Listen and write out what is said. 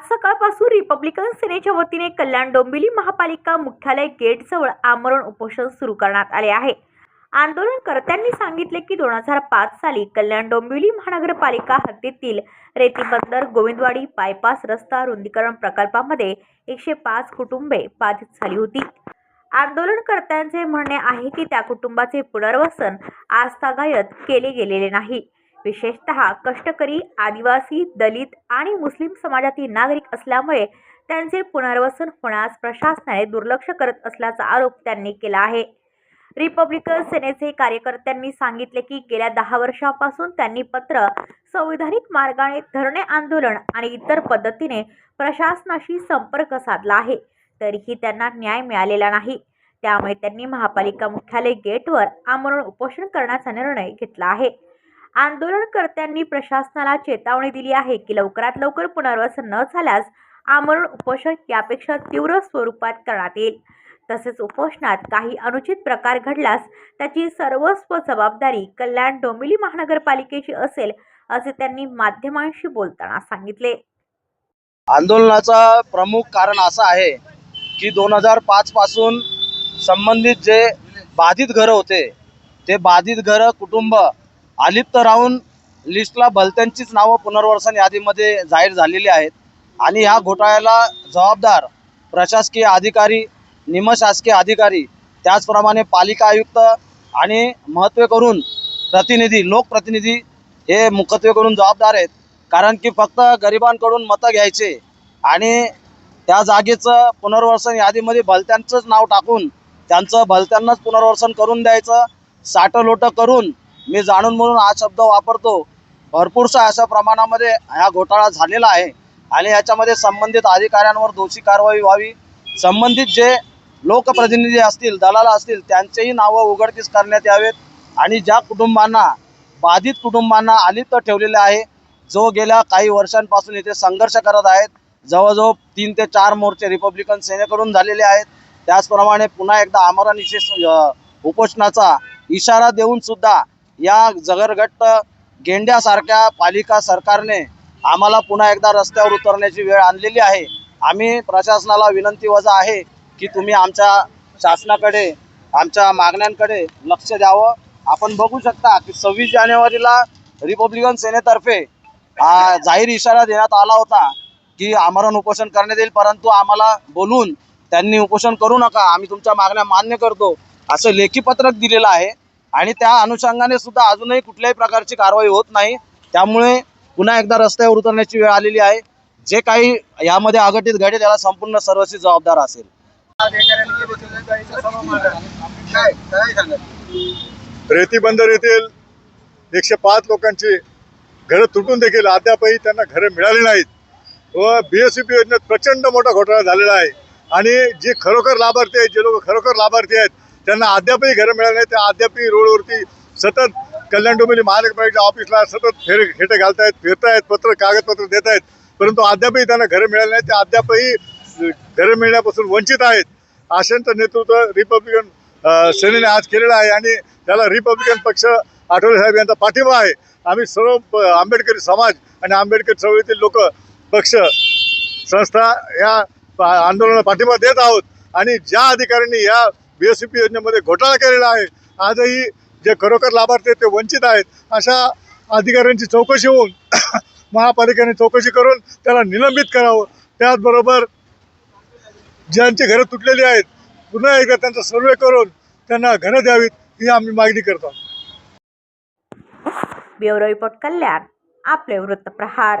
आज सकाळपासून रिपब्लिकन सेनेच्या वतीने कल्याण डोंबिवली महापालिका मुख्यालय गेटजवळ आमरण उपोषण सुरू करण्यात आले आहे. आंदोलनकर्त्यांनी सांगितले की दोन हजार पाच साली कल्याण डोंबिवली महानगरपालिका हद्दीतील रेतीबंदर गोविंदवाडी बायपास रस्ता रुंदीकरण प्रकल्पामध्ये एकशे पाच कुटुंबे बाधित झाली होती. आंदोलनकर्त्यांचे म्हणणे आहे की त्या कुटुंबाचे पुनर्वसन आजतागायत केले गेलेले नाही. विशेषतः कष्टकरी आदिवासी दलित आणि मुस्लिम समाजातील नागरिक असल्यामुळे त्यांचे पुनर्वसन होण्यास प्रशासनाने दुर्लक्ष करत असल्याचा आरोप त्यांनी केला आहे. रिपब्लिकन सेनेचे कार्यकर्त्यांनी सांगितले की गेल्या दहा वर्षांपासून त्यांनी पत्र संविधानिक मार्गाने धरणे आंदोलन आणि इतर पद्धतीने प्रशासनाशी संपर्क साधला आहे तरीही त्यांना न्याय मिळालेला नाही. त्यामुळे त्यांनी महापालिका मुख्यालय गेटवर आमरण उपोषण करण्याचा निर्णय घेतला आहे. आंदोलनकर्त्यांनी प्रशासनाला चेतावणी दिली आहे की लवकरात लवकर पुनर्वसन न झाल्यास आमरण उपोषण यापेक्षा तीव्र स्वरूपात करण्यात येईल. तसेच उपोषणात काही अनुचित प्रकार घडल्यास त्याची सर्वस्व जबाबदारी कल्याण डोंबिवली महानगरपालिकेची असेल असे त्यांनी माध्यमांशी बोलताना सांगितले. आंदोलनाचा प्रमुख कारण असं आहे की दोन हजार पाच पासून संबंधित जे बाधित घरं होते ते बाधित घरं कुटुंब अलिप्त राहून लिस्टला भलत्यांचीच नावं पुनर्वसन यादीमध्ये जाहीर झालेली आहेत. आणि ह्या घोटाळ्याला जबाबदार प्रशासकीय अधिकारी निमशासकीय अधिकारी त्याचप्रमाणे पालिका आयुक्त आणि महत्त्वे करून प्रतिनिधी लोकप्रतिनिधी हे मुखत्वे करून जबाबदार आहेत. कारण की फक्त गरिबांकडून मतं घ्यायचे आणि त्या जागेचं पुनर्वसन यादीमध्ये भलत्यांचंच नाव टाकून त्यांचं भलत्यांनाच पुनर्वसन करून द्यायचं साठं लोटं करून मी जाणून म्हणून हा शब्द वापरतो. भरपूरसा अशा प्रमाणामध्ये हा घोटाळा झालेला आहे आणि याच्यामध्ये संबंधित अधिकाऱ्यांवर दोषी कारवाई व्हावी. संबंधित जे लोकप्रतिनिधी असतील दलाल असतील त्यांचेही नावं उघडकीस करण्यात यावेत आणि ज्या कुटुंबांना बाधित कुटुंबांना अलिप्त ठेवलेले आहे जो गेल्या काही वर्षांपासून इथे संघर्ष करत आहेत जवळजवळ तीन ते चार मोर्चे रिपब्लिकन सेनेकडून झालेले आहेत. त्याचप्रमाणे पुन्हा एकदा आमरण विशेष उपोषणाचा इशारा देऊन सुद्धा या जगरगट्ट गेंड्यासारख्या पालिका सरकारने आम्हाला पुन्हा एकदा रस्त्यावर उतरण्याची वेळ आणलेली आहे. आम्ही प्रशासनाला विनंती वजा आहे की तुम्ही आमच्या शासनाकडे आमच्या मागण्यांकडे लक्ष द्यावं. आपण बघू शकता की सव्वीस जानेवारीला रिपब्लिकन सेनेतर्फे जाहीर इशारा देण्यात आला होता की आमरण उपोषण करण्यात येईल परंतु आम्हाला बोलून त्यांनी उपोषण करू नका. आम्ही तुमच्या मागण्या मान्य करतो. असं लेखी पत्रक दिलेलं आहे. आणि त्या अनुषंगाने सुद्धा अजूनही कुठल्याही प्रकारची कारवाई होत नाही. त्यामुळे पुन्हा एकदा रस्त्यावर उतरण्याची वेळ आलेली आहे. जे काही यामध्ये अघटित घडेल त्याला संपूर्ण सर्वस्वी जबाबदार असेल. रेती बंदर येथील एकशे पाच लोकांची घरं तुटून देखील अद्यापही त्यांना घरं मिळाली नाहीत. व बी एस पी योजनेत प्रचंड मोठा घोटाळा झालेला आहे. आणि जे खरोखर लाभार्थी आहेत जे लोक खरोखर लाभार्थी आहेत त्यांना अद्यापही घरं मिळाली नाही त्या अद्यापही रोडवरती सतत कल्याण डोंबिवली महानगरपालिकेच्या ऑफिसला सतत फेर खेटे घालतायत फिरतायत पत्र कागदपत्र देत आहेत परंतु अद्यापही त्यांना घरं मिळाली नाही ते अद्यापही घरं मिळण्यापासून वंचित आहेत. अशांचं नेतृत्व रिपब्लिकन सेनेने आज केलेलं आहे आणि त्याला रिपब्लिकन पक्ष आठवले साहेब यांचा पाठिंबा आहे. आम्ही सर्व प- आंबेडकरी समाज आणि आंबेडकर चळवळीतील लोक पक्ष संस्था या पा- आंदोलनाला पाठिंबा देत आहोत. आणि ज्या अधिकाऱ्यांनी या बी एस सी पी योजनेमध्ये घोटाळा केलेला आहे. आजही जे खरोखर लाभार्थी आहेत ते वंचित आहेत. अशा अधिकाऱ्यांची चौकशी होऊन महापालिकेने चौकशी करून त्याला निलंबित करावं. त्याचबरोबर ज्यांची घरं तुटलेली आहेत पुन्हा एकदा त्यांचा सर्वे करून त्यांना घरं द्यावीत ही आम्ही मागणी करतो. ब्युरो रिपोर्ट कल्याण आपले वृत्तप्रहार.